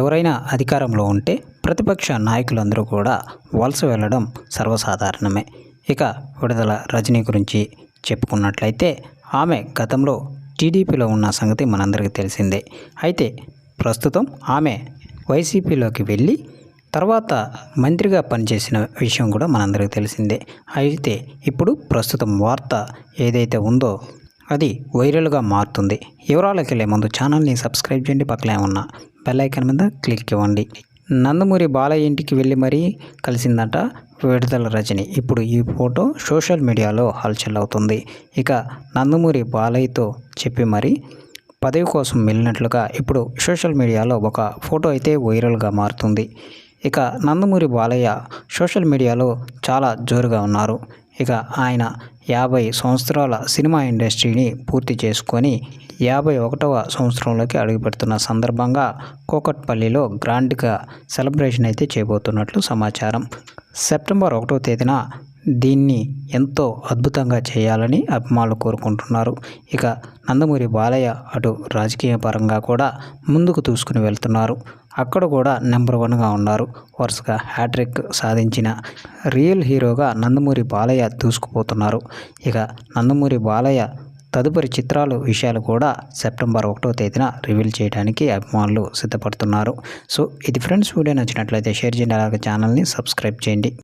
ఎవరైనా అధికారంలో ఉంటే ప్రతిపక్ష నాయకులందరూ కూడా వలస వెళ్ళడం సర్వసాధారణమే. ఇక విడుదల రజనీ గురించి చెప్పుకున్నట్లయితే ఆమె గతంలో టీడీపీలో ఉన్న సంగతి మనందరికీ తెలిసిందే. అయితే ప్రస్తుతం ఆమె వైసీపీలోకి వెళ్ళి తర్వాత మంత్రిగా పనిచేసిన విషయం కూడా మనందరికీ తెలిసిందే. అయితే ఇప్పుడు ప్రస్తుతం వార్త ఏదైతే ఉందో అది వైరల్గా మారుతుంది. వివరాలకు వెళ్ళే ముందు ఛానల్ని సబ్స్క్రైబ్ చేయండి. పక్కనే ఉన్న బెల్ ఐకాన్ మీద క్లిక్ ఇవ్వండి. నందమూరి బాలయ్య ఇంటికి వెళ్ళి మరీ కలిసిందట విడుదల రజని. ఇప్పుడు ఈ ఫోటో సోషల్ మీడియాలో హల్చల్ అవుతుంది. ఇక నందమూరి బాలయ్యతో చెప్పి మరీ పదవి కోసం వెళ్ళినట్లుగా ఇప్పుడు సోషల్ మీడియాలో ఒక ఫోటో అయితే వైరల్గా మారుతుంది. ఇక నందమూరి బాలయ్య సోషల్ మీడియాలో చాలా జోరుగా ఉన్నారు. ఇక ఆయన యాభై సంవత్సరాల సినిమా ఇండస్ట్రీని పూర్తి చేసుకొని యాభై ఒకటవ సంవత్సరంలోకి అడుగుపెడుతున్న సందర్భంగా కోకట్పల్లిలో గ్రాండ్గా సెలబ్రేషన్ అయితే చేయబోతున్నట్లు సమాచారం. సెప్టెంబర్ ఒకటో తేదీన దీన్ని ఎంతో అద్భుతంగా చేయాలని అభిమానులు కోరుకుంటున్నారు. ఇక నందమూరి బాలయ్య అటు రాజకీయ పరంగా కూడా ముందుకు దూసుకుని వెళ్తున్నారు. అక్కడ కూడా నెంబర్ వన్గా ఉన్నారు. వరుసగా హ్యాట్రిక్ సాధించిన రియల్ హీరోగా నందమూరి బాలయ్య దూసుకుపోతున్నారు. ఇక నందమూరి బాలయ్య తదుపరి చిత్రాలు విషయాలు కూడా సెప్టెంబర్ ఒకటో తేదీన రివీల్ చేయడానికి అభిమానులు సిద్ధపడుతున్నారు. సో ఇది ఫ్రెండ్స్ వీడియో నచ్చినట్లయితే షేర్ చేయండి. అలాగే ఛానల్ని సబ్స్క్రైబ్ చేయండి.